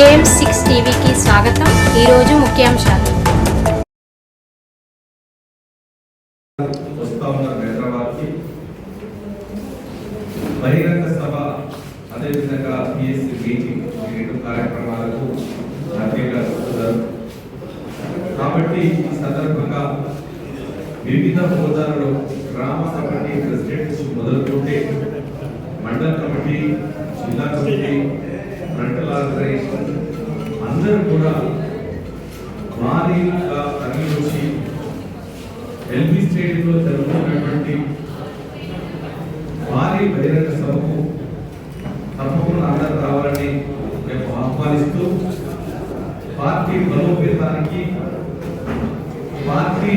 జేఎంస్ six టీవీకి స్వాగతం. ఈరోజు ముఖ్యాంశాలు. బహిరంగ సభ అదేవిధంగా పిఎస్సి మీటింగ్ ఈ రెండు కార్యక్రమాలకు వస్తున్నారు కాబట్టి ఈ సందర్భంగా వివిధ హోదాలలో గ్రామ కమిటీ ప్రెసిడెంట్ మొదలుకుంటే మండల కమిటీ జిల్లా కమిటీ ఫ్రంటల్ ఆర్గనైజేషన్ అందరూ కూడా భారీగా తరలి వచ్చి ఎల్బీ స్టేడియంలో జరుగుతున్నటువంటి భారీ బహిరంగ సభకు తప్పకుండా అందరూ రావాలని మేము ఆహ్వానిస్తూ పార్టీ బలోపేతానికి పార్టీ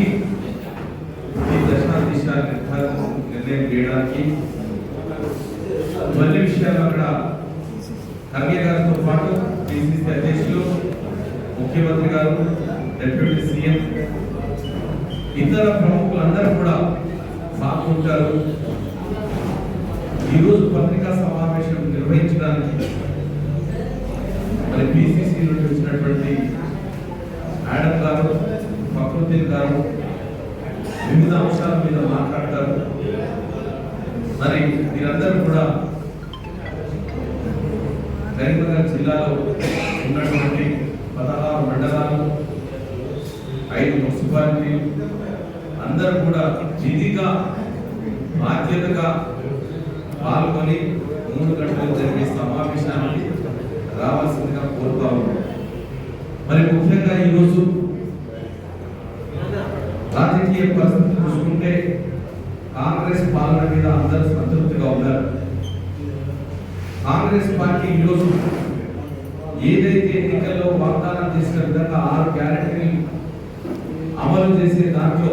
ఈ దశ దిశ నిర్ధారణ నిర్ణయం చేయడానికి మళ్ళీ విషయాలు అక్కడ ఖర్గే గారితో పాటు పిసిసి అధ్యక్షులు ముఖ్యమంత్రి గారు డిప్యూటీ సీఎం ఇతర ప్రముఖులందరూ కూడా పాల్గొంటారు ఈరోజు పత్రికా సమావేశం నిర్వహించడానికి మరి పిసిసి నుండి వచ్చినటువంటి మేడం గారు ఫక్రుద్దీన్ గారు వివిధ అంశాల మీద మాట్లాడతారు. మరి మీరందరూ కూడా కరీంనగర్ జిల్లాలో ఉన్నటువంటి పదహారు మండలాలు ఐదు అందరూ కూడా విధిగా బాధ్యతగా పాల్గొని మూడు గంటలకు జరిగే సమావేశానికి రావాల్సిందిగా కోరుతా మరి ముఖ్యంగా ఈరోజు రాజకీయ పరిస్థితి చూసుకుంటే కాంగ్రెస్ పాలన మీద అందరూ సంతృప్తిగా ఉన్నారు. కాంగ్రెస్ పార్టీ ఈరోజు ఏదైతే ఎన్నికల్లో వాగ్దానం చేసిన విధంగా ఆరు గ్యారెంటీలు అమలు చేసే దాంట్లో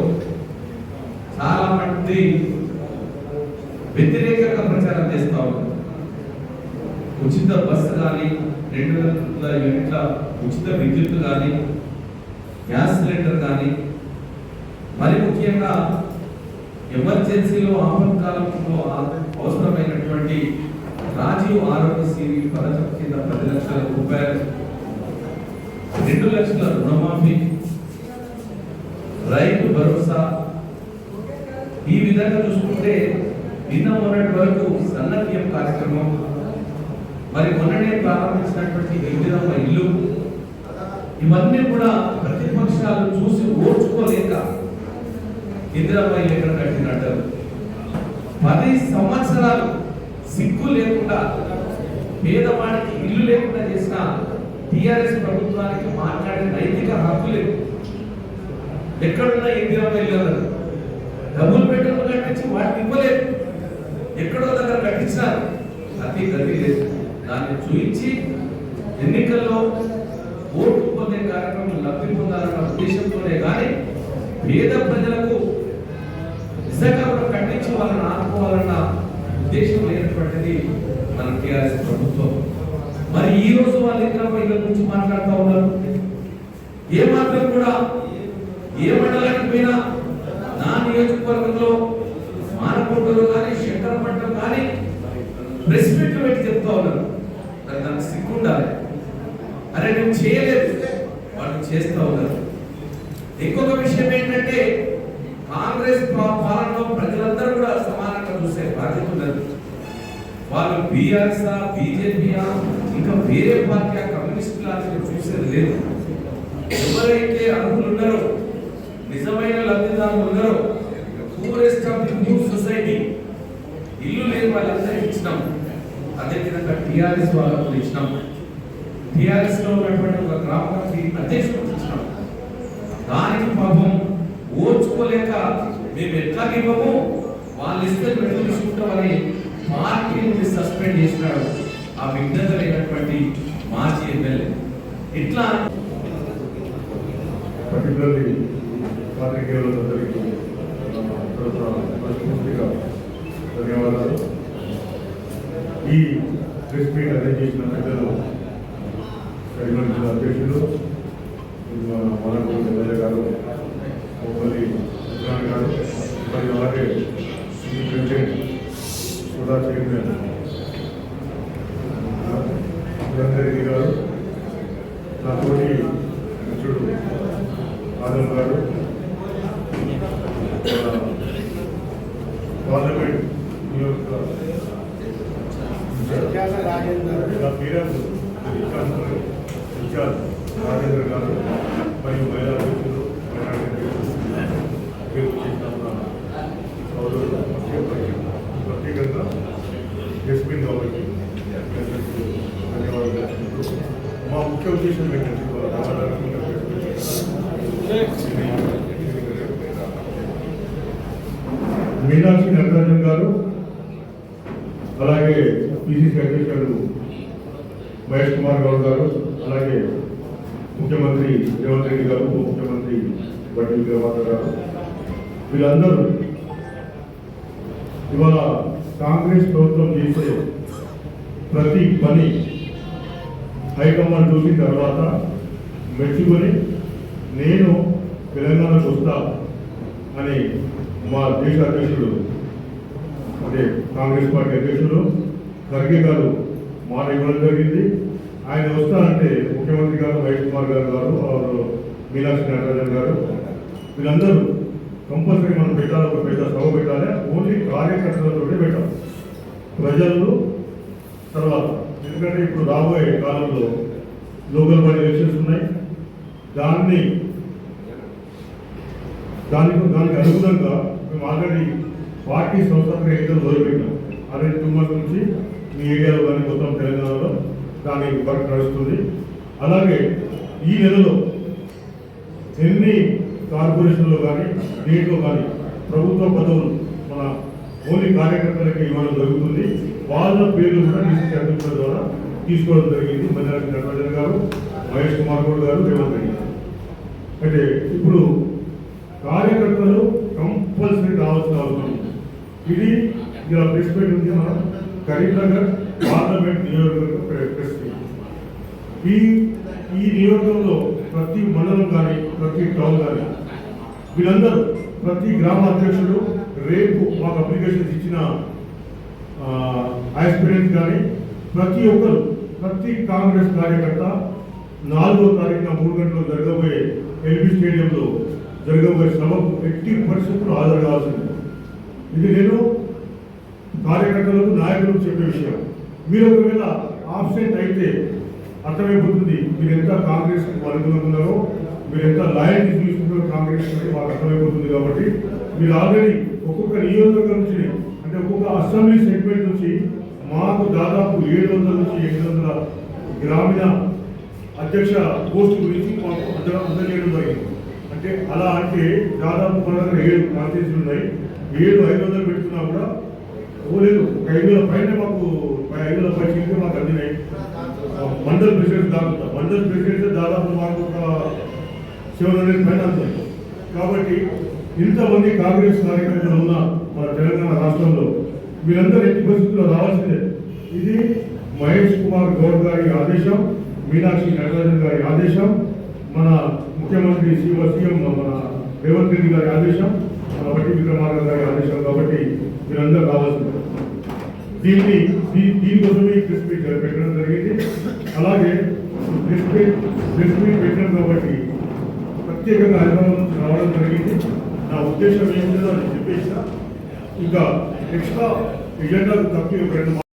చాలా మంది వ్యతిరేకంగా ప్రచారం చేస్తా ఉన్నారు. ఉచిత బస్సు కానీ రెండు వందల యూనిట్ల ఉచిత విద్యుత్ కానీ గ్యాస్ సిలిండర్ కానీ మరి ముఖ్యంగా ఎమర్జెన్సీలో ఆపత్కాలంలో అవసరమైనటువంటి రాజీవ్ ఆరోగ్యశ్రీ పథకం కింద పది లక్షల రూపాయలు రెండు లక్షల విధంగా చూసుకుంటే నిన్న మొన్నటి వరకు సన్నద్యం కార్యక్రమం మరి మొన్ననే ప్రారంభించినటువంటి ఇందిరమ్మ ఇల్లు ఇవన్నీ కూడా ప్రతిపక్షాలు చూసి ఓర్చుకోలేక ఇందిరమ్మ ఇల్లు ఎక్కడ కట్టినట్టు. పది సంవత్సరాలు సిగ్గు లేకుండా పేదవాడికి ఇల్లు లేకుండా చేసిన టిఆర్ఎస్ ప్రభుత్వానికి మాట్లాడే నైతిక హక్కు లేదు. ఎక్కడున్న ఇందిరమ్మ ఇల్లు అన్నారు డబుల్ బెడ్రూమ్ కట్టించి వాటికి ఇవ్వలేదు. ఎక్కడో దగ్గర కట్టించారు అతి గతి లేదు. దాన్ని చూపించి ఎన్నికల్లో ఓటు పొందే కార్యక్రమం లబ్ధి పొందాలన్న ఉద్దేశంతోనే కానీ పేద ప్రజలకు నిజంగా కూడా కట్టించి వాళ్ళని ఆదుకోవాలన్న ఉద్దేశం లేనటువంటిది మన టీఆర్ఎస్ ప్రభుత్వం. మరి ఈ రోజు వాళ్ళు ఇంకా ఇళ్ళ గురించి మాట్లాడుతూ ఉన్నారు? ఏ మాత్రం కూడా ఏమైనా చేస్తా ఉన్నారు. ఇంకొక విషయం ఏంటంటే కాంగ్రెస్ పాలనలో ప్రజలందరూ కూడా సమానంగా చూసే బాధ్యత ఉన్నది. వాళ్ళు బీఆర్ఎస్ బీజేపీయా ఇంకా వేరే పార్టీ కమ్యూనిస్టులా చూసేది లేదు. ఎవరైతే అర్హులు ఉన్నారో నిజమైన లబ్ధిదారులు ఉన్నారో poorest of the new society ఇల్లు లేని వాళ్ళందరూ ఇచ్చినాం. అదేవిధంగా టీఆర్ఎస్ వాళ్ళకు ఇచ్చినాం. టిఆర్ఎస్లో ఉన్నటువంటి ఒక గ్రామ అధ్యక్షుడు ఇచ్చినాం దానికి పాపం ఓర్చుకోలేక మేము ఎట్లా ఇవ్వము? వాళ్ళు ఇస్తే మేము తీసుకుంటామని పార్టీ నుండి సస్పెండ్ చేసినాడు ఆ విఘ్నత లేనటువంటి మాజీ ఎమ్మెల్యే. ఇట్లా పర్టికులర్లీ పాత్రికేయులందరికీ మనస్ఫూర్తిగా ధన్యవాదాలు. ఈ ప్రెస్ మీట్ అరేంజ్ చేసిన పెద్దలు అధ్యక్షులు మనకు ఎమ్మెల్యే గారు మోపల్లి ఉస్మాన్ గారు మరియు అలాగే ప్రెసిడెంట్ చైర్మన్ రెడ్డి గారు నాతోటి మిత్రుడు ఆదం గారు మన పార్లమెంట్ నియోజక ఇలా పేరు ఇన్ఛార్జ్ రాజేంద్ర గారు మరియు మహిళా అధ్యక్షులు మైనారిటీ అధ్యక్షులు పేరు చేసిన మన సోదరులు ప్రత్యేకంగా ఎస్పీన్ కాబట్టి ధన్యవాదాలు తెలుపుకుంటూ మా ముఖ్య ఉద్దేశం ఏంటంటే ఇవాళ మీనాక్షి నటరాజన్ గారు అలాగే పిసిసి అధ్యక్షుడు మహేష్ కుమార్ గౌడ్ గారు అలాగే ముఖ్యమంత్రి రేవంత్ రెడ్డి గారు ఉప ముఖ్యమంత్రి బట్టి విక్రమార్క గారు వీళ్ళందరూ ఇవాళ కాంగ్రెస్ ప్రభుత్వం చేసే ప్రతి పని హైకమాండ్ చూసిన తర్వాత మెచ్చుకొని నేను తెలంగాణకు వస్తా అని మా దేశ అధ్యక్షుడు అదే కాంగ్రెస్ పార్టీ అధ్యక్షుడు ఖర్గే గారు మాట ఇవ్వడం జరిగింది. ఆయన వస్తారంటే ముఖ్యమంత్రి గారు మహేష్ కుమార్ గారు గారు వారు మీనాక్షి నటరాజన్ గారు వీళ్ళందరూ కంపల్సరీ మనం పెట్టాలి ఒక పెద్ద సభ పెట్టాలి. ఓన్లీ కార్యకర్తలతో పెట్టాలి ప్రజలు తర్వాత ఎందుకంటే ఇప్పుడు రాబోయే కాలంలో లోకల్ బాడీ ఎలక్షన్స్ ఉన్నాయి. దాన్ని దానికి దానికి అనుగుణంగా మేము పార్టీ సంస్థాత్మక ఎన్నికలు మొదలుపెట్టాం. అదే టూ మంత్స్ నుంచి మీ ఏరియాలో కానీ మొత్తం తెలంగాణలో దాని వర్క్ నడుస్తుంది. అలాగే ఈ నెలలో ఎన్ని కార్పొరేషన్లో కానీ దీంట్లో కానీ ప్రభుత్వ పదవులు మన ఓన్లీ కార్యకర్తలకి ఇవ్వడం జరుగుతుంది. వాళ్ళ పేర్లు కూడా డిస్ట్రిక్ట్ ద్వారా తీసుకోవడం జరిగింది. మల్లారెడ్డి నటరాజన్ గారు మహేష్ కుమార్ గౌడ్ గారు రేవంత్ రెడ్డి అంటే ఇప్పుడు కంపల్సరీ ఇది ఇలా ప్రెస్ మీట్ ఉంది మన కరీంనగర్ పార్లమెంట్ నియోజకవర్గ ప్రెస్ మీట్ ఈ ఈ నియోజకంలో ప్రతి మండలం కానీ ప్రతి టౌన్ కానీ వీళ్ళందరూ ప్రతి గ్రామ అధ్యక్షుడు రేపు మాకు అప్లికేషన్స్ ఇచ్చిన ఎక్స్పీరియన్స్ కానీ ప్రతి ఒక్కరు ప్రతి కాంగ్రెస్ కార్యకర్త నాలుగో తారీఖున మూడు గంటలు జరగబోయే ఎల్బీ స్టేడియంలో జరగబోయే శ్రమ ఎట్టి పరిస్థితులు హాజరు కావాల్సింది ఇది నేను కార్యకర్తలకు నాయకులకు చెప్పే విషయం. మీరు ఒకవేళ ఆబ్సెంట్ అయితే అర్థమైపోతుంది మీరు ఎంత కాంగ్రెస్ అనుకున్నారో మీరు ఎంత లాయల్టీ చూసుకున్నారో కాంగ్రెస్ అంటే మాకు అర్థమైపోతుంది కాబట్టి మీరు ఆల్రెడీ ఒక్కొక్క నియోజకవర్గం నుంచి అంటే ఒక్కొక్క అసెంబ్లీ సెగ్మెంట్ నుంచి మాకు దాదాపు ఏడు వందల నుంచి ఎనిమిది వందల గ్రామీణ అధ్యక్ష పోస్టు గురించి మాకు అందరం అందజేయడం జరిగింది. అంటే అలా అంటే దాదాపు మన దగ్గర ఏడు కాన్స్టిట్యూన్సీలు ఉన్నాయి. ఏడు ఐదు వందలు పెట్టుకున్నా కూడా ఓ లేదు ఒక ఐదు వేల పైన మాకు ఐదు వేల పైకి మాకు అందినాయి. మండల్ ప్రెసిడెంట్ దాకా మండల్ ప్రెసిడెంట్ దాదాపు మాకు ఒక సెవెన్ హండ్రెడ్ పైన అందుతాయి కాబట్టి ఇంతమంది కాంగ్రెస్ కార్యకర్తలు ఉన్న మన తెలంగాణ రాష్ట్రంలో మీరందరూ ఎట్టి పరిస్థితుల్లో రావాల్సిందే. ఇది మహేష్ కుమార్ గౌడ్ గారి ఆదేశం మీనాక్షి నటరాజన్ గారి ఆదేశం మన ముఖ్యమంత్రి సీఎం సీఎం మన రేవంత్ రెడ్డి గారి ఆదేశం మన బట్టి విక్రమార్క గారి ఆదేశం కాబట్టి మీరందరూ కావాల్సింది దీన్ని దీనికోసమే ఈ ప్రెస్ మీట్ పెట్టడం జరిగింది. అలాగే ప్రెస్ మీట్ ప్రెస్ మీట్ పెట్టడం కాబట్టి ప్రత్యేకంగా హైదరాబాద్ రావడం జరిగింది. నా ఉద్దేశం ఏంటో అని చెప్పేసిన. ఇంకా ఎక్స్ట్రా ఎజెండా తప్పి ఒక రెండు